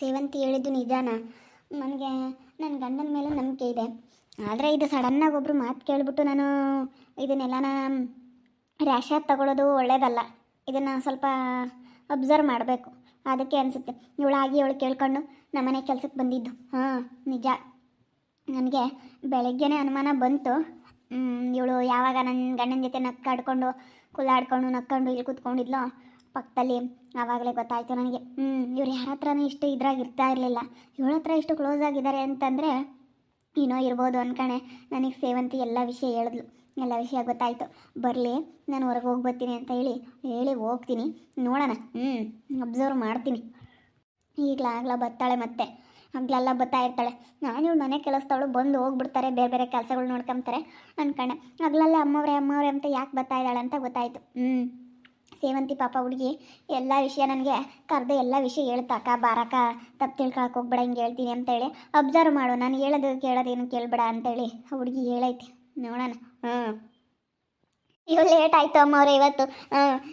ಸೇವಂತಿ ಹೇಳಿದ್ದು ನಿಜಾನ? ನನಗೆ ನನ್ನ ಗಂಡನ ಮೇಲೆ ನಂಬಿಕೆ ಇದೆ. ಆದರೆ ಇದು ಸಡನ್ನಾಗಿ ಒಬ್ಬರು ಮಾತು ಕೇಳಿಬಿಟ್ಟು ನಾನು ಇದನ್ನೆಲ್ಲನ ರ್ಯಾಶಾಗಿ ತಗೊಳ್ಳೋದು ಒಳ್ಳೇದಲ್ಲ. ಇದನ್ನು ಸ್ವಲ್ಪ ಅಬ್ಸರ್ವ್ ಮಾಡಬೇಕು. ಅದಕ್ಕೆ ಅನಿಸುತ್ತೆ. ಇವಳಾಗಿ ಇವಳು ಕೇಳ್ಕೊಂಡು ನಮ್ಮನೆ ಕೆಲಸಕ್ಕೆ ಬಂದಿದ್ದು. ಹಾಂ, ನಿಜ. ನನಗೆ ಬೆಳಗ್ಗೆನೇ ಅನುಮಾನ ಬಂತು. ಇವಳು ಯಾವಾಗ ನನ್ನ ಗಂಡನ ಜೊತೆ ನಕ್ಕಾಡ್ಕೊಂಡು ಕುಲಾಡ್ಕೊಂಡು ನಕ್ಕೊಂಡು ಇಲ್ಲಿ ಕೂತ್ಕೊಂಡಿದ್ಲೋ ಪಕ್ಕದಲ್ಲಿ. ಆವಾಗಲೇ ಗೊತ್ತಾಯಿತು ನನಗೆ. ಹ್ಞೂ ಇವ್ರು ಯಾರ ಹತ್ರನೂ ಇಷ್ಟು ಇದ್ರಾಗ ಇರ್ತಾ ಇರಲಿಲ್ಲ. ಇವಳ ಹತ್ರ ಇಷ್ಟು ಕ್ಲೋಸ್ ಆಗಿದ್ದಾರೆ ಅಂತಂದರೆ ಏನೋ ಇರ್ಬೋದು ಅನ್ಕಣೆ ನನಗೆ ಸೇವಂತಿ ಎಲ್ಲ ವಿಷಯ ಹೇಳಿದ್ಲು. ಎಲ್ಲ ವಿಷಯ ಗೊತ್ತಾಯಿತು. ಬರಲಿ, ನಾನು ಹೊರಗೆ ಹೋಗಿ ಬರ್ತೀನಿ ಅಂತ ಹೇಳಿ ಹೇಳಿ ಹೋಗ್ತೀನಿ. ನೋಡೋಣ. ಹ್ಞೂ ಅಬ್ಸರ್ವ್ ಮಾಡ್ತೀನಿ. ಈಗಲಾಗ್ಲ ಬರ್ತಾಳೆ ಮತ್ತೆ. ಹಗ್ಲೆಲ್ಲ ಬರ್ತಾ ಇರ್ತಾಳೆ. ನಾನು ಇವಳು ಮನೆ ಕೆಲಸದವಳು ಬಂದು ಹೋಗ್ಬಿಡ್ತಾರೆ, ಬೇರೆ ಬೇರೆ ಕೆಲಸಗಳು ನೋಡ್ಕೊಂತಾರೆ ಅನ್ಕೊಂಡೆ ಹಗ್ಲೆಲ್ಲ ಅಮ್ಮವ್ರೆ ಅಮ್ಮವ್ರೆ ಅಂತ ಯಾಕೆ ಬರ್ತಾ ಇದ್ದಾಳೆ ಅಂತ ಗೊತ್ತಾಯಿತು. ಹ್ಞೂ ಸೇವಂತಿ ಪಾಪ ಹುಡುಗಿ ಎಲ್ಲ ವಿಷಯ ನನಗೆ ಕರೆದು ಎಲ್ಲ ವಿಷಯ ಹೇಳ್ತಾಕ, ಬಾರಕ, ತಪ್ಪು ತಿಳ್ಕೊಳಕ್ಕೆ ಹೋಗ್ಬೇಡ, ಹಿಂಗೆ ಹೇಳ್ತೀನಿ ಅಂತೇಳಿ ಅಬ್ಸರ್ವ್ ಮಾಡು. ನಾನು ಹೇಳೋದು ಕೇಳೋದೇನು ಕೇಳಬೇಡ ಅಂತೇಳಿ ಹುಡುಗಿ ಹೇಳೈತಿ. ನೋಡೋಣ. ಹ್ಞೂ ಇವು ಲೇಟ್ ಆಯಿತು ಅಮ್ಮವ್ರೆ ಇವತ್ತು.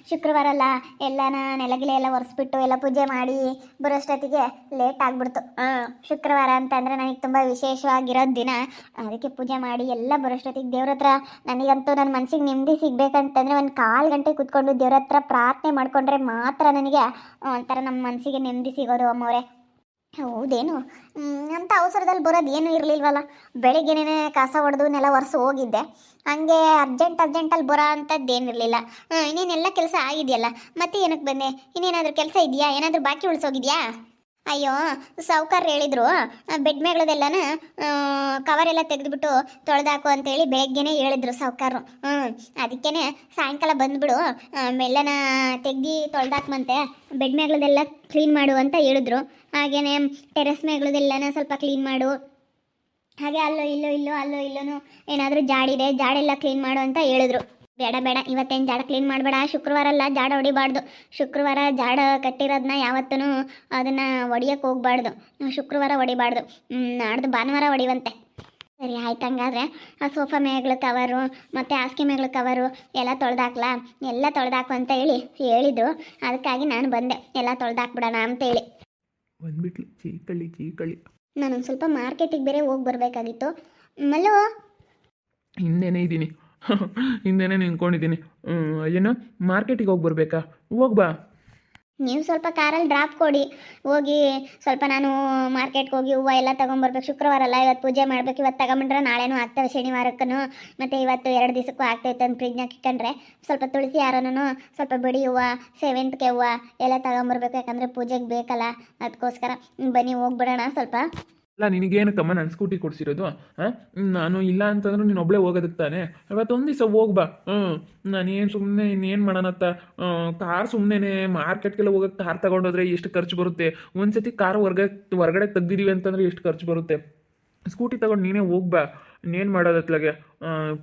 ಶುಕ್ರವಾರ ಅಲ್ಲ ಎಲ್ಲನ ನೆಲಗಿಲೆ ಎಲ್ಲ ಒರೆಸ್ಬಿಟ್ಟು ಎಲ್ಲ ಪೂಜೆ ಮಾಡಿ ಬರೋಷ್ಟೊತ್ತಿಗೆ ಲೇಟ್ ಆಗಿಬಿಡ್ತು. ಶುಕ್ರವಾರ ಅಂತಂದ್ರೆ ನನಗೆ ತುಂಬ ವಿಶೇಷವಾಗಿರೋ ದಿನ. ಅದಕ್ಕೆ ಪೂಜೆ ಮಾಡಿ ಎಲ್ಲ ಬರೋಷ್ಟೊತ್ತಿಗೆ ದೇವ್ರ ಹತ್ರ ನನಗಂತೂ ನನ್ನ ಮನಸ್ಸಿಗೆ ನೆಮ್ಮದಿ ಸಿಗಬೇಕಂತಂದ್ರೆ ಒಂದು ಕಾಲು ಗಂಟೆ ಕೂತ್ಕೊಂಡು ದೇವ್ರ ಹತ್ರ ಪ್ರಾರ್ಥನೆ ಮಾಡಿಕೊಂಡ್ರೆ ಮಾತ್ರ ನನಗೆ ಒಂಥರ ನಮ್ಮ ಮನಸ್ಸಿಗೆ ನೆಮ್ಮದಿ ಸಿಗೋದು ಅಮ್ಮವ್ರೆ ಹೌದೇನು? ಅಂತ ಅವಸರದಲ್ಲಿ ಬರೋದು ಏನೂ ಇರಲಿಲ್ವಲ್ಲ. ಬೆಳಿಗ್ಗೆನೇ ಕಸ ಹೊಡೆದು ನೆಲ ಒರೆಸಿ ಹೋಗಿದ್ದೆ. ಹಂಗೆ ಅರ್ಜೆಂಟ್ ಅರ್ಜೆಂಟಲ್ಲಿ ಬರೋ ಅಂಥದ್ದು ಏನಿರಲಿಲ್ಲ ಇನ್ನೇನೆಲ್ಲ ಕೆಲಸ ಆಗಿದೆಯಲ್ಲ. ಮತ್ತೆ ಏನಕ್ಕೆ ಬಂದೆ? ಇನ್ನೇನಾದರೂ ಕೆಲಸ ಇದೆಯಾ? ಏನಾದರೂ ಬಾಕಿ ಉಳಿಸೋಗಿದ್ಯಾ? ಅಯ್ಯೋ ಸೌಕರ್ ಹೇಳಿದ್ರು. ಬೆಡ್ ಮೇಗಳದೆಲ್ಲನ ಕವರ್ ಎಲ್ಲ ತೆಗೆದುಬಿಟ್ಟು ತೊಳೆದಾಕು ಅಂತೇಳಿ ಬೆಳಗ್ಗೆನೇ ಹೇಳಿದ್ರು ಸಾವ್ಕಾರರು. ಹ್ಞೂ ಅದಕ್ಕೇನೆ ಸಾಯಂಕಾಲ ಬಂದ್ಬಿಡು ಮೆಲ್ಲನ ತೆಗ್ದು ಬೆಡ್ ಮೇಗಳದೆಲ್ಲ ಕ್ಲೀನ್ ಮಾಡು ಅಂತ ಹೇಳಿದ್ರು. ಹಾಗೇನೆ ಟೆರೆಸ್ ಮೇಗಳದೆಲ್ಲನ ಸ್ವಲ್ಪ ಕ್ಲೀನ್ ಮಾಡು. ಹಾಗೆ ಅಲ್ಲೋ ಇಲ್ಲೋ ಇಲ್ಲೋ ಅಲ್ಲೋ ಇಲ್ಲೋನು ಏನಾದರೂ ಜಾಡಿದೆ, ಜಾಡೆಲ್ಲ ಕ್ಲೀನ್ ಮಾಡು ಅಂತ ಹೇಳಿದ್ರು. ಬೇಡ ಬೇಡ. ಇವತ್ತೇನು ಜಾಡ ಕ್ಲೀನ್ ಮಾಡಬೇಡ. ಶುಕ್ರವಾರ ಅಲ್ಲ ಜಾಡ ಹೊಡಿಬಾರ್ದು. ಶುಕ್ರವಾರ ಜಾಡ ಕಟ್ಟಿರೋದನ್ನ ಯಾವತ್ತೂ ಅದನ್ನು ಹೊಡಿಯೋಕೆ ಹೋಗ್ಬಾರ್ದು. ಶುಕ್ರವಾರ ಹೊಡಿಬಾರ್ದು. ನಾಡ್ದು ಭಾನುವಾರ ಹೊಡಿವಂತೆ. ಸರಿ ಆಯ್ತು ಹಂಗಾದ್ರೆ. ಆ ಸೋಫಾ ಮೇಗಳ ಕವರು ಮತ್ತು ಹಾಸಿಗೆ ಮೇಗಳ ಕವರು ಎಲ್ಲ ತೊಳೆದಾಕ್ಲಾ? ಎಲ್ಲ ತೊಳೆದಾಕು ಅಂತ ಹೇಳಿ ಹೇಳಿದ್ರು. ಅದಕ್ಕಾಗಿ ನಾನು ಬಂದೆ. ಎಲ್ಲ ತೊಳೆದಾಕ್ಬಿಡೋಣ ಅಂತೇಳಿ ಬಂದ್ಬಿಟ್ಲು. ಚೀಕಳಿ ಚೀಕಳಿ. ನಾನೊಂದು ಸ್ವಲ್ಪ ಮಾರ್ಕೆಟಿಗೆ ಬೇರೆ ಹೋಗಿ ಬರಬೇಕಾಗಿತ್ತು. ಮಲ್ಲೋ? ಇನ್ನೇನೇ ಇದ್ದೀನಿ. ಹಿಂದೆನೇ ನಿಂತ್ಕೊಂಡಿದ್ದೀನಿ. ಏನು ಮಾರ್ಕೆಟಿಗೆ ಹೋಗಿ ಬರಬೇಕಾ? ಹೋಗ್ಬಾ ನೀವು ಸ್ವಲ್ಪ ಕಾರಲ್ಲಿ ಡ್ರಾಪ್ ಕೊಡಿ. ಹೋಗಿ ಸ್ವಲ್ಪ ನಾನು ಮಾರ್ಕೆಟ್ಗೆ ಹೋಗಿ ಹೂವು ಎಲ್ಲ ತೊಗೊಂಬರ್ಬೇಕು. ಶುಕ್ರವಾರ ಅಲ್ಲ, ಇವತ್ತು ಪೂಜೆ ಮಾಡ್ಬೇಕು. ಇವತ್ತು ತಗೊಂಬಿಟ್ರೆ ನಾಳೆನೂ ಆಗ್ತವೆ ಶನಿವಾರಕ್ಕೂ. ಮತ್ತು ಇವತ್ತು ಎರಡು ದಿವಸಕ್ಕೂ ಆಗ್ತೈತೆ ಅಂತ ಫ್ರಿಜ್ನಾಗ ಇಟ್ಕೊಂಡ್ರೆ ಸ್ವಲ್ಪ ತುಳಸಿ ಯಾರನೂ ಸ್ವಲ್ಪ ಬಿಡಿ ಹೂವು ಸೇವಂತಿಗೆ ಹೂವು ಎಲ್ಲ ತಗೊಂಬರ್ಬೇಕು. ಯಾಕಂದರೆ ಪೂಜೆಗೆ ಬೇಕಲ್ಲ, ಅದಕ್ಕೋಸ್ಕರ. ಬನ್ನಿ, ಹೋಗ್ಬಿಡೋಣ ಸ್ವಲ್ಪ. ಅಲ್ಲ, ನಿನಗೇನಕ್ಕಮ್ಮ, ನಾನು ಸ್ಕೂಟಿ ಕೊಡ್ಸಿರೋದು? ಹಾಂ ನಾನು ಇಲ್ಲ ಅಂತಂದ್ರೆ ನೀನು ಒಬ್ಬಳೇ ಹೋಗೋದಕ್ಕೆ ತಾನೆ? ಇವತ್ತೊಂದು ದಿವಸ ಹೋಗ್ಬಾ ಹ್ಞೂ ನಾನೇನು ಸುಮ್ಮನೆ ಇನ್ನೇನು ಮಾಡೋಣತ್ತ ಕಾರ್ ಸುಮ್ಮನೆ ಮಾರ್ಕೆಟ್ಗೆಲ್ಲ ಹೋಗೋಕೆ ಕಾರ್ ತಗೊಂಡೋದ್ರೆ ಎಷ್ಟು ಖರ್ಚು ಬರುತ್ತೆ? ಒಂದ್ಸತಿ ಕಾರ್ ಹೊರ್ಗಡೆ ಹೊರ್ಗಡೆ ತೆಗ್ದಿದೀವಿ ಅಂತಂದ್ರೆ ಎಷ್ಟು ಖರ್ಚು ಬರುತ್ತೆ? ಸ್ಕೂಟಿ ತಗೊಂಡು ನೀನೇ ಹೋಗ್ಬಾ ಇನ್ನೇನು ಮಾಡೋದತ್ಲಾಗೆ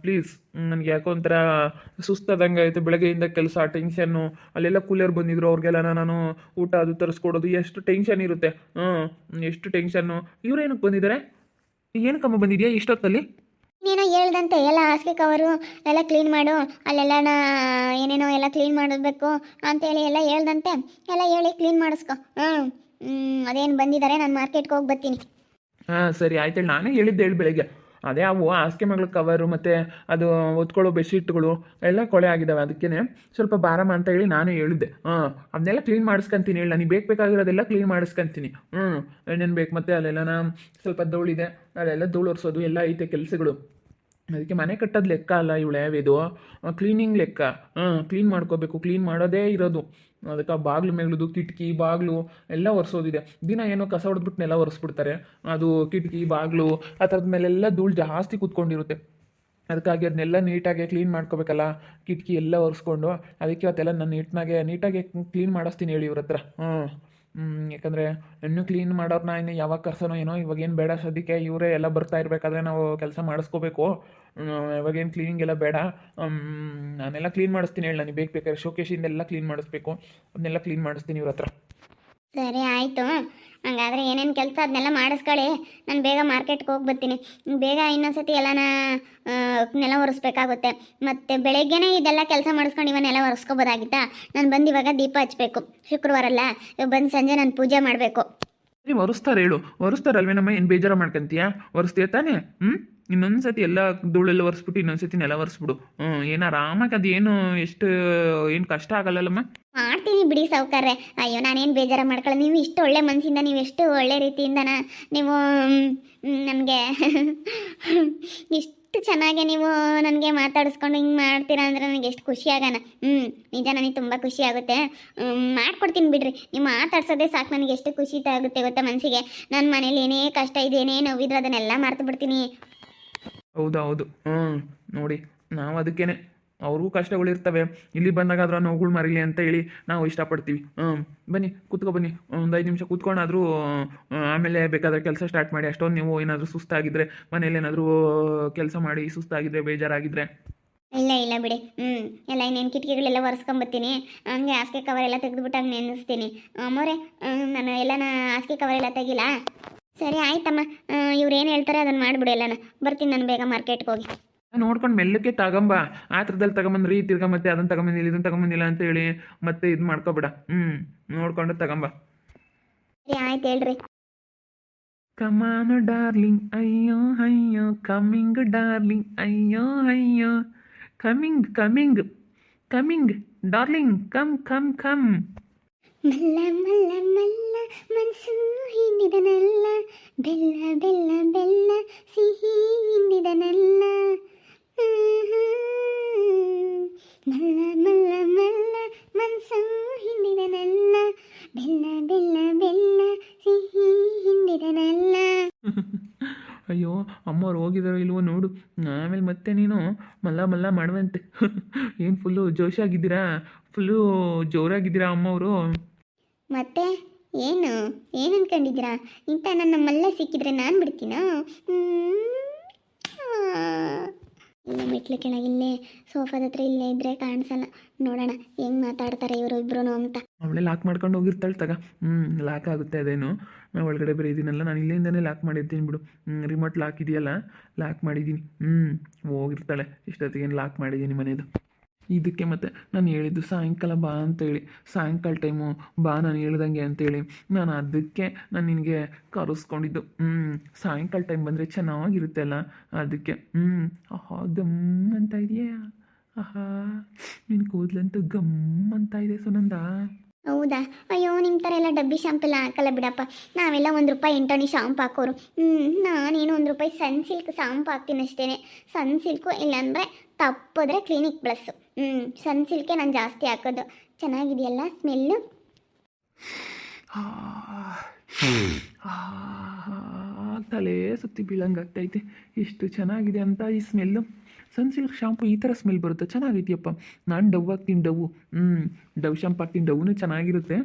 ಪ್ಲೀಸ್ ನನಗೆ ಯಾಕೋ ಒಂಥರ ಸುಸ್ತಾದಂಗೆ ಆಯಿತು. ಬೆಳಗ್ಗೆಯಿಂದ ಕೆಲಸ ಟೆನ್ಷನ್ನು ಅಲ್ಲೆಲ್ಲ ಕೂಲರ್ ಬಂದಿದ್ರು. ಅವ್ರಿಗೆಲ್ಲ ನಾನು ಊಟ ಅದು ತರಿಸ್ಕೊಡೋದು. ಎಷ್ಟು ಟೆನ್ಷನ್ ಇರುತ್ತೆ? ಹ್ಞೂ ಎಷ್ಟು ಟೆನ್ಷನ್ನು ಇವ್ರೇನಕ್ಕೆ ಬಂದಿದ್ದಾರೆ ಏನಕ್ಕಮ್ಮ ಬಂದಿದೆಯಾ ಇಷ್ಟೊತ್ತಲ್ಲಿ? ನೀನು ಹೇಳ್ದಂತೆ ಎಲ್ಲ ಹಾಸಿಗೆ ಕವರು ಎಲ್ಲ ಕ್ಲೀನ್ ಮಾಡು. ಅಲ್ಲೆಲ್ಲ ಏನೇನೋ ಎಲ್ಲ ಕ್ಲೀನ್ ಮಾಡಬೇಕು ಅಂತೇಳಿ ಎಲ್ಲ ಹೇಳ್ದಂತೆ. ಎಲ್ಲ ಹೇಳಿ ಕ್ಲೀನ್ ಮಾಡಿಸ್ಕೊ. ಹ್ಞೂ ಅದೇನು ಬಂದಿದ್ದಾರೆ ನಾನು ಮಾರ್ಕೆಟ್ಗೆ ಹೋಗಿ ಬರ್ತೀನಿ. ಹಾಂ ಸರಿ. ಆಯ್ತು ಹೇಳಿ ನಾನೇ ಹೇಳಿದ್ದೆ ಹೇಳಿ ಬೆಳಗ್ಗೆ. ಅದೇ ಅವು ಹಾಸಿಗೆ ಮಗಳ ಕವರು ಮತ್ತು ಅದು ಒತ್ಕೊಳ್ಳೋ ಬೆಡ್ಶೀಟ್ಗಳು ಎಲ್ಲ ಕೊಳೆ ಆಗಿದ್ದಾವೆ ಅದಕ್ಕೇ ಸ್ವಲ್ಪ ಬಾರಮ್ಮ ಅಂತ ಹೇಳಿ ನಾನು ಹೇಳಿದ್ದೆ. ಹಾಂ ಅದನ್ನೆಲ್ಲ ಕ್ಲೀನ್ ಮಾಡಿಸ್ಕೊಂತೀನಿ ಹೇಳಿ. ನನಗೆ ಬೇಕು ಬೇಕಾಗಿರೋದೆಲ್ಲ ಕ್ಲೀನ್ ಮಾಡಿಸ್ಕೊಂತೀನಿ. ಹ್ಞೂ ಏನೇನು ಬೇಕು ಮತ್ತು ಅಲ್ಲೆಲ್ಲ ಸ್ವಲ್ಪ ಧೂಳಿದೆ. ಅಲ್ಲೆಲ್ಲ ಧೂಳು ಒರೆಸೋದು, ಎಲ್ಲ ಐತೆ ಕೆಲಸಗಳು. ಅದಕ್ಕೆ ಮನೆ ಕಟ್ಟೋದು ಲೆಕ್ಕ ಅಲ್ಲ, ಇವಳು ಯಾವಿದು ಕ್ಲೀನಿಂಗ್ ಲೆಕ್ಕ. ಹಾಂ ಕ್ಲೀನ್ ಮಾಡ್ಕೋಬೇಕು ಕ್ಲೀನ್ ಮಾಡೋದೇ ಇರೋದು. ಅದಕ್ಕೆ ಬಾಗಿಲು ಮೇಗ್ಲದು, ಕಿಟಕಿ, ಬಾಗಿಲು ಎಲ್ಲ ಒರೆಸೋದಿದೆ. ದಿನ ಏನೋ ಕಸ ಹೊಡೆದ್ಬಿಟ್ಟು ನೆಲ ಒರೆಸ್ಬಿಡ್ತಾರೆ. ಅದು ಕಿಟಕಿ, ಬಾಗಿಲು, ಆ ಥರದ ಮೇಲೆಲ್ಲ ಧೂಳು ಜಾಸ್ತಿ ಕೂತ್ಕೊಂಡಿರುತ್ತೆ. ಅದಕ್ಕಾಗಿ ಅದನ್ನೆಲ್ಲ ನೀಟಾಗಿ ಕ್ಲೀನ್ ಮಾಡ್ಕೋಬೇಕಲ್ಲ, ಕಿಟಕಿ ಎಲ್ಲ ಒರೆಸ್ಕೊಂಡು. ಅದಕ್ಕೆ ಅವತ್ತೆಲ್ಲ ನಾನು ನೀಟ್ನಾಗೆ, ನೀಟಾಗಿ ಕ್ಲೀನ್ ಮಾಡಿಸ್ತೀನಿ ಹೇಳಿ ಇವ್ರ ಹತ್ರ. ಹ್ಞೂ ಯಾಕಂದರೆ ಇನ್ನೂ ಕ್ಲೀನ್ ಮಾಡೋರ್ನ ಇನ್ನು ಯಾವಾಗ ಕರ್ಸೋನೋ ಏನೋ, ಇವಾಗೇನು ಬೇಡ ಸದ್ಯಕ್ಕೆ ಇವರೇ ಎಲ್ಲ ಬರ್ತಾ ಇರಬೇಕಾದ್ರೆ ನಾವು ಕೆಲಸ ಮಾಡಿಸ್ಕೋಬೇಕು. ಇವಾಗೇನು ಕ್ಲೀನಿಂಗ್ ಎಲ್ಲ ಬೇಡ. ನಾನೆಲ್ಲ ಕ್ಲೀನ್ ಮಾಡಿಸ್ತೀನಿ ಹೇಳಿ, ನನಗೆ ಬೇಕು ಬೇಕಾದ್ರೆ ಶೋಕೇಶಿಂದೆಲ್ಲ ಕ್ಲೀನ್ ಮಾಡಿಸ್ಬೇಕು. ಅದನ್ನೆಲ್ಲ ಕ್ಲೀನ್ ಮಾಡಿಸ್ತೀನಿ ಇವ್ರ ಹತ್ರ. ಸರಿ, ಆಯಿತು. ಹಂಗಾದ್ರೆ ಏನೇನು ಕೆಲಸ ಅದನ್ನೆಲ್ಲ ಮಾಡಿಸ್ಕೊಳ್ಳಿ ನಾನು ಬೇಗ ಮಾರ್ಕೆಟ್ಗೆ ಹೋಗಿ ಬರ್ತೀನಿ. ಬೇಗ ಇನ್ನೊಂದ್ಸತಿ ಎಲ್ಲನ ನೆಲ ಒರೆಸ್ಬೇಕಾಗುತ್ತೆ. ಮತ್ತು ಬೆಳಗ್ಗೆನೇ ಇದೆಲ್ಲ ಕೆಲಸ ಮಾಡಿಸ್ಕೊಂಡು ಇವ ನೆಲ ಒರೆಸ್ಕೋಬೋದಾಗಿತ್ತಾ? ನಾನು ಬಂದು ಇವಾಗ ದೀಪ ಹಚ್ಚಬೇಕು ಶುಕ್ರವಾರ ಅಲ್ಲ ಇವಾಗ ಬಂದು ಸಂಜೆ ನಾನು ಪೂಜೆ ಮಾಡಬೇಕು. ಸರಿ, ಒರೆಸ್ತಾರೆ ಹೇಳು. ಒರೆಸ್ತಾರಲ್ವೇ ನಮ್ಮ ಏನು ಬೇಜಾರ ಮಾಡ್ಕೊಂತೀಯಾ? ಒರೆಸ್ತೀಯ ತಾನೇ? ಹ್ಞೂ ಇನ್ನೊಂದು ಸತಿ ಎಲ್ಲ ಧೂಳೆಲ್ಲ ಒರೆಸ್ಬಿಟ್ಟು, ಇನ್ನೊಂದು ಸತಿ ನೆಲ ಒರೆಸ್ಬಿಡು. ಹ್ಞೂ ಏನು ಆರಾಮಾಗಿ ಅದೇನು ಎಷ್ಟು, ಏನು ಕಷ್ಟ ಆಗಲ್ಲಲ್ಲಮ್ಮ? ಮಾಡ್ತೀನಿ ಬಿಡಿ ಸಾವುಕಾರ್ರೆ. ಅಯ್ಯೋ, ನಾನೇನು ಬೇಜಾರ ಮಾಡ್ಕೊಳ್ಳೋ ನೀವು ಇಷ್ಟು ಒಳ್ಳೆ ಮನಸ್ಸಿಂದ ನೀವು ಎಷ್ಟು ಒಳ್ಳೆ ರೀತಿಯಿಂದನ ನೀವು ನನಗೆ ಇಷ್ಟು ಚೆನ್ನಾಗಿ ನೀವು ನನಗೆ ಮಾತಾಡಿಸ್ಕೊಂಡು ಹಿಂಗೆ ಮಾಡ್ತೀರಾ ಅಂದ್ರೆ ನನಗೆ ಎಷ್ಟು ಖುಷಿ ಆಗೋಣ. ಹ್ಞೂ ನಿಜ ನನಗೆ ತುಂಬ ಖುಷಿ ಆಗುತ್ತೆ. ಮಾಡ್ಕೊಡ್ತೀನಿ ಬಿಡ್ರಿ. ನೀವು ಮಾತಾಡ್ಸೋದೇ ಸಾಕು. ನನಗೆ ಎಷ್ಟು ಖುಷಿ ಆಗುತ್ತೆ ಗೊತ್ತಾ ಮನಸ್ಸಿಗೆ ನನ್ನ ಮನೇಲಿ ಏನೇ ಕಷ್ಟ ಇದೆ, ಏನೇ ನೋವಿದ್ರೆ ಅದನ್ನೆಲ್ಲ ಮರ್ತು ಬಿಡ್ತೀನಿ ಹೌದು ಹೌದು ಹ್ಞೂ ನೋಡಿ, ನಾವು ಅದಕ್ಕೇನೆ ಅವ್ರಿಗೂ ಕಷ್ಟಗಳಿರ್ತವೆ ಇಲ್ಲಿ ಬಂದಾಗ ಬಂದಾಗಾದ್ರೂ ನೋವುಗಳು ಮರೀಲಿ ಅಂತ ಹೇಳಿ ನಾವು ಇಷ್ಟಪಡ್ತೀವಿ. ಹ್ಞೂ ಬನ್ನಿ, ಕೂತ್ಕೊ ಬನ್ನಿ. ಒಂದು ಐದು ನಿಮಿಷ ಕೂತ್ಕೊಂಡಾದರೂ ಆಮೇಲೆ ಬೇಕಾದ್ರೆ ಕೆಲಸ ಸ್ಟಾರ್ಟ್ ಮಾಡಿ. ಅಷ್ಟೊಂದು ನೀವು ಏನಾದರೂ ಸುಸ್ತಾಗಿದ್ರೆ, ಮನೇಲಿ ಏನಾದರೂ ಕೆಲಸ ಮಾಡಿ ಸುಸ್ತಾಗಿದ್ರೆ, ಬೇಜಾರಾಗಿದ್ರೆ. ಇಲ್ಲ ಇಲ್ಲ ಬಿಡಿ. ಹ್ಞೂ ಎಲ್ಲ ಇನ್ನೇನು ಕಿಟಕಿಗಳೆಲ್ಲ ಒರೆಸ್ಕೊಂಬತ್ತೀನಿ. ಹಂಗೆ ಹಾಸಿಗೆ ಕವರ್ ಎಲ್ಲ ತೆಗೆದುಬಿಟ್ಟು ಹಂಗೆ ನೆನೆಸ್ತೀನಿ. ಅಮ್ಮೋರೆ ನಾನು ಎಲ್ಲನ ಹಾಸಿಗೆ ಕವರ್ ಎಲ್ಲ ತೆಗಿಲ್ಲ ಸರಿ ಆಯ್ತಮ್ಮ. ಇವ್ರು ಏನು ಹೇಳ್ತಾರೆ ಅದನ್ನ ಮಾಡಿಬಿಡು ಎಲ್ಲನ. ಬರ್ತೀನಿ ನಾನು ಬೇಗ ಮಾರ್ಕೆಟ್ಗೆ ಹೋಗಿ. ನೋಡ್ಕೊಂಡು ಮೆಲ್ಲಕ್ಕೆ ತಗೊಂಬ. ಆ ಥರದಲ್ಲಿ ತಗೊಂಬಂದ್ರಿ ತಿರ್ಗ ಮತ್ತೆ ಅದನ್ನ ತಗೊಂಬಂದಿಲ್ಲ ಇದನ್ನ ತಗೊಂಬಂದಿಲ್ಲ ಅಂತ ಹೇಳಿ ಮತ್ತೆ ಇದು ಮಾಡ್ಕೊಬೇಡ. ಹ್ಞೂ ನೋಡ್ಕೊಂಡು ತಗೊಂಬ. ಸರಿ ಆಯ್ತು ಹೇಳ್ರಿ. ಕಮಾನು ಡಾರ್ಲಿಂಗ್ ಅಯ್ಯೋ ಅಯ್ಯೋ. ಕಮಿಂಗ್ ಡಾರ್ಲಿಂಗ್ ಅಯ್ಯೋ ಅಯ್ಯೋ. Coming coming coming darling come come come ಮಲ್ಲ ಮಲ್ಲ ಮಲ್ಲ ಮನಸ್ಸು ಹಿಂಡಿದನಲ್ಲ ಬೆಲ್ಲ ಬೆಲ್ಲ ಬೆಲ್ಲ, ಸಿಹಿ ಹಿಂಡಿದನಲ್ಲ ಮಲ್ಲ ಮಲ್ಲ ಮಲ್ಲ ಮನಸ್ಸು ಹಿಂಡಿದನಲ್ಲ ಬೆಲ್ಲ ಬೆಲ್ಲ ಬೆಲ್ಲ, ಸಿಹಿ ಹಿಂಡಿದನಲ್ಲ ಅಯ್ಯೋ, ಅಮ್ಮವ್ರು ಹೋಗಿದಾರೋ ಇಲ್ವೋ ನೋಡು. ಆಮೇಲೆ ಮತ್ತೆ ನೀನು ಮಲ್ಲ ಮಲ್ಲ ಮಾಡುವಂತೆ. ಏನು ಫುಲ್ಲು ಜೋಶಾಗಿದ್ದೀರಾ ಫುಲ್ಲು ಜೋರಾಗಿದ್ದೀರಾ ಅಮ್ಮವರು? ಮತ್ತೆ? ಏನು? ಏನು ಅನ್ಕೊಂಡಿದ್ದೀರಾ? ಇಂಥ ನನ್ನ ಮಲ್ಲ ಸಿಕ್ಕಿದ್ರೆ ನಾನು ಬಿಡ್ತೀನಾ. ಇಲ್ಲೇ ಮೆಟ್ಲು ಕೆಳಗಿಲ್ಲೇ ಸೋಫಾದ ಹತ್ರ ಇಲ್ಲೇ ಇದ್ರೆ ಕಾಣಿಸಲ್ಲ. ನೋಡೋಣ, ಹೆಂಗ್ ಮಾತಾಡ್ತಾರೆ ಇವರು ಇಬ್ರು ಅಂತ. ಅವಳೇ ಲಾಕ್ ಮಾಡ್ಕೊಂಡು ಹೋಗಿರ್ತಾಳೆ ತಗ. ಹ್ಞೂ ಲಾಕ್ ಆಗುತ್ತೆ ಅದೇನು. ನಾನು ಒಳಗಡೆ ಬರೀದಿನಲ್ಲ ನಾನು ಇಲ್ಲಿಂದನೇ ಲಾಕ್ ಮಾಡಿರ್ತೀನಿ ಬಿಡು. ರಿಮೋಟ್ ಲಾಕ್ ಇದೆಯಲ್ಲ ಲಾಕ್ ಮಾಡಿದ್ದೀನಿ. ಹ್ಞೂ ಹೋಗಿರ್ತಾಳೆ. ಇಷ್ಟೊತ್ತಿಗೇನು ಲಾಕ್ ಮಾಡಿದ್ದೀನಿ ಮನೇದು. ಇದಕ್ಕೆ ಮತ್ತೆ ನಾನು ಹೇಳಿದ್ದು ಸಾಯಂಕಾಲ ಬಾ ಅಂತೇಳಿ ಸಾಯಂಕಾಲ ಟೈಮು ಬಾ ನಾನು ಹೇಳ್ದಂಗೆ ಅಂತೇಳಿ ನಾನು ಅದಕ್ಕೆ ನಾನು ನಿನಗೆ ಕರೆಸ್ಕೊಂಡಿದ್ದು. ಹ್ಞೂ ಸಾಯಂಕಾಲ ಟೈಮ್ ಬಂದರೆ ಚೆನ್ನಾಗಿರುತ್ತೆ ಅಲ್ಲ? ಅದಕ್ಕೆ ಹ್ಞೂ ಆಹಾ, ಗಮ್ ಅಂತ ಇದೆಯಾ? ಆಹಾ, ನಿನ್ ಕೂದಲಂತೂ ಗಮ್ ಅಂತ ಇದೆ ಸುನಂದ. ಹೌದಾ? ಅಯ್ಯೋ ನಿಮ್ಮ ಥರ ಎಲ್ಲ ಡಬ್ಬಿ ಶಾಂಪು ಎಲ್ಲ ಹಾಕಲ್ಲ ಬಿಡಪ್ಪ. ನಾವೆಲ್ಲ ಒಂದು ರೂಪಾಯಿ ಎಂಟಾಣಿ ಶಾಂಪ್ ಹಾಕೋರು. ಹ್ಞೂ ನಾನೇನು ಒಂದು ರೂಪಾಯಿ ಸನ್ ಸಿಲ್ಕ್ ಶಾಂಪು ಹಾಕ್ತೀನಿ ಅಷ್ಟೇ ಸನ್ ಸಿಲ್ಕು ಇಲ್ಲಾಂದರೆ ತಪ್ಪಿದ್ರೆ ಕ್ಲಿನಿಕ್ ಪ್ಲಸ್ಸು. ಹ್ಞೂ ಸನ್ ಸಿಲ್ಕೆ ನಾನು ಜಾಸ್ತಿ ಹಾಕೋದು. ಚೆನ್ನಾಗಿದೆಯಲ್ಲ ಸ್ಮೆಲ್ಲು ತಲೆ ಸುತ್ತಿ ಬೀಳಂಗಾಗ್ತೈತೆ. ಎಷ್ಟು ಚೆನ್ನಾಗಿದೆ ಅಂತ ಈ ಸ್ಮೆಲ್ಲು. ಸನ್ಸಿಲ್ಕ್ ಶಾಂಪು ಈ ಥರ ಸ್ಮೆಲ್ ಬರುತ್ತೆ. ಚೆನ್ನಾಗೈತಿಯಪ್ಪ ನಾನು ಡವ್ ಹಾಕ್ತೀನಿ ಡವ್ ಹ್ಞೂ ಡವ್ ಶಾಂಪು ಹಾಕ್ತೀನಿ ಡವ್ನು ಚೆನ್ನಾಗಿರುತ್ತೆ.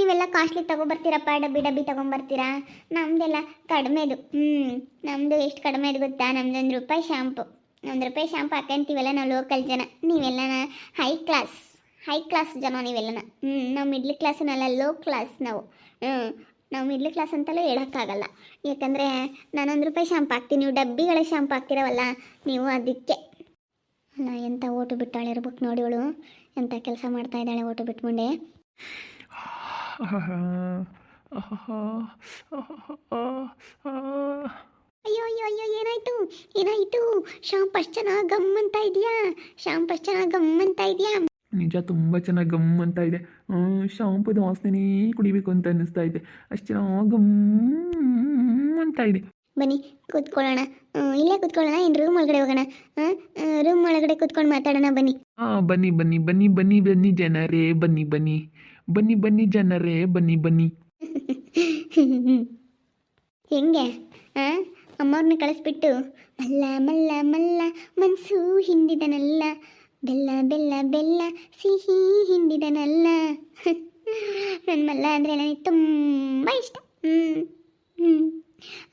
ನೀವೆಲ್ಲ ಕಾಸ್ಟ್ಲಿ ತಗೊಬರ್ತೀರಪ್ಪ. ಡಬ್ಬಿ ಡಬ್ಬಿ ತಗೊಂಬರ್ತೀರಾ? ನಮ್ದೆಲ್ಲ ಕಡಿಮೆದು. ಹ್ಞೂ ನಮ್ಮದು ಎಷ್ಟು ಕಡಿಮೆದು ಗೊತ್ತಾ? ನಮ್ದು ಒಂದು ರೂಪಾಯಿ ಶಾಂಪು. ಒಂದು ರೂಪಾಯಿ ಶಾಂಪು ಹಾಕೊಂತೀವಲ್ಲ ನಾವು ಲೋಕಲ್ ಜನ. ನೀವೆಲ್ಲನ ಹೈ ಕ್ಲಾಸ್ ಹೈ ಕ್ಲಾಸ್ ಜನ ನೀವೆಲ್ಲನ ಹ್ಞೂ ನಾವು ಮಿಡ್ಲ್ ಕ್ಲಾಸನಲ್ಲ ಲೋ ಕ್ಲಾಸ್ ನಾವು. ಹ್ಞೂ ನಾವು ಮಿಡ್ಲ್ ಕ್ಲಾಸ್ ಅಂತಲೂ ಹೇಳೋಕ್ಕಾಗಲ್ಲ. ಯಾಕಂದರೆ ನಾನೊಂದು ರೂಪಾಯಿ ಶಾಂಪು ಹಾಕ್ತೀನಿ, ನೀವು ಡಬ್ಬಿಗಳ ಶಾಂಪು ಹಾಕ್ತಿರವಲ್ಲ, ನೀವು ಅದಕ್ಕೆ. ಅಲ್ಲ ಎಂಥ ಓಟು ಬಿಟ್ಟಾಳೆ ಇರ್ಬೇಕು ನೋಡಿ ಅವಳು. ಎಂಥ ಕೆಲಸ ಮಾಡ್ತಾ ಇದ್ದಾಳೆ ಓಟು ಬಿಟ್ಕೊಂಡೆ. ಅಯ್ಯೋ ಅಯ್ಯೋ ಅಯ್ಯೋ ಏನಾಯ್ತು? ಏನಾಯ್ತು? ಶಾಂಪ್ ಅಷ್ಟು ಚೆನ್ನಾಗಿ ಗಮ್ ಅಂತ ಇದೆಯಾ? ಶಾಂಪ್ ಅಷ್ಟು ಚೆನ್ನಾಗಿ ಗಮ್ ಅಂತ ಇದೆಯಾ? ನಿಜ ತುಂಬ ಚೆನ್ನಾಗಿ ಗಮ್ ಅಂತ ಇದೆ ಶಾಂಪುದ ವಾಸನೆ ಕುಡಿಬೇಕು ಅಂತ ಅನ್ನಿಸ್ತಾ ಇದೆ. ಅಷ್ಟು ಚೆನ್ನಾಗಿ ಗಮ್ ಅಂತ ಇದೆ. ಬನ್ನಿ ಕೂತ್ಕೊಳ್ಳೋಣ. ಇಲ್ಲೇ ಕೂತ್ಕೊಳ್ಳೋಣ ಏನು ರೂಮ್ ಒಳಗಡೆ ಹೋಗೋಣ? ರೂಮ್ ಒಳಗಡೆ ಕೂತ್ಕೊಂಡು ಮಾತಾಡೋಣ ಬನ್ನಿ. ಹಾಂ ಬನ್ನಿ ಬನ್ನಿ ಬನ್ನಿ ಬನ್ನಿ ಬನ್ನಿ ಜನರೇ ಬನ್ನಿ ಬನ್ನಿ. ಬನ್ನಿ ಬನ್ನಿ ಜನರೇ ಬನ್ನಿ ಬನ್ನಿ. ಹೆಂಗೆ? ಆ? ಅಮ್ಮವ್ರನ್ನ ಕಳಿಸ್ಬಿಟ್ಟು, ಮಲ್ಲ ಮಲ್ಲ ಮಲ್ಲ, ಮನ್ಸು ಹಿಂದಿದನಲ್ಲ. ಬೆಲ್ಲ ಬೆಲ್ಲ ಬೆಲ್ಲ, ಸಿಹಿ ಹಿಂದಿದನಲ್ಲ. ನನ್ನ ಮಲ್ಲ ಅಂದರೆ ನನಗೆ ತುಂಬ ಇಷ್ಟ. ಹ್ಞೂ ಹ್ಞೂ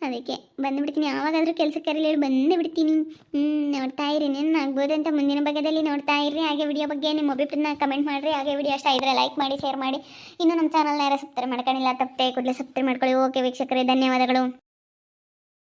ಅದಕ್ಕೆ ಬಂದುಬಿಡ್ತೀನಿ. ಯಾವಾಗಾದರೂ ಕೆಲಸಕ್ಕೆ ಕರೀಲಿ ಬಂದೇ ಬಿಡ್ತೀನಿ ಹ್ಞೂ ನೋಡ್ತಾ ಇರಿ. ಆಗ್ಬೋದು ಅಂತ ಮುಂದಿನ ಭಾಗದಲ್ಲಿ ನೋಡ್ತಾ ಇರಿ ಹಾಗೆ ವಿಡಿಯೋ ಬಗ್ಗೆ ನಿಮ್ಮ ಅಭಿಪ್ರಾಯನ ಕಮೆಂಟ್ ಮಾಡಿರಿ. ಹಾಗೆ ವಿಡಿಯೋ ಅಷ್ಟ ಇದ್ರೆ ಲೈಕ್ ಮಾಡಿ ಶೇರ್ ಮಾಡಿ. ಇನ್ನು ನಮ್ಮ ಚಾನಲ್ನ ಯಾರು ಸಬ್ಸ್ಕ್ರೈಬ್ ಮಾಡ್ಕೊಂಡಿಲ್ಲ ತಪ್ಪೆ ಕೂಡಲೇ ಸಬ್ಸ್ಕ್ರೈಬ್ ಮಾಡ್ಕೊಳ್ಳಿ. ಓಕೆ ವೀಕ್ಷಕರೇ, ಧನ್ಯವಾದಗಳು.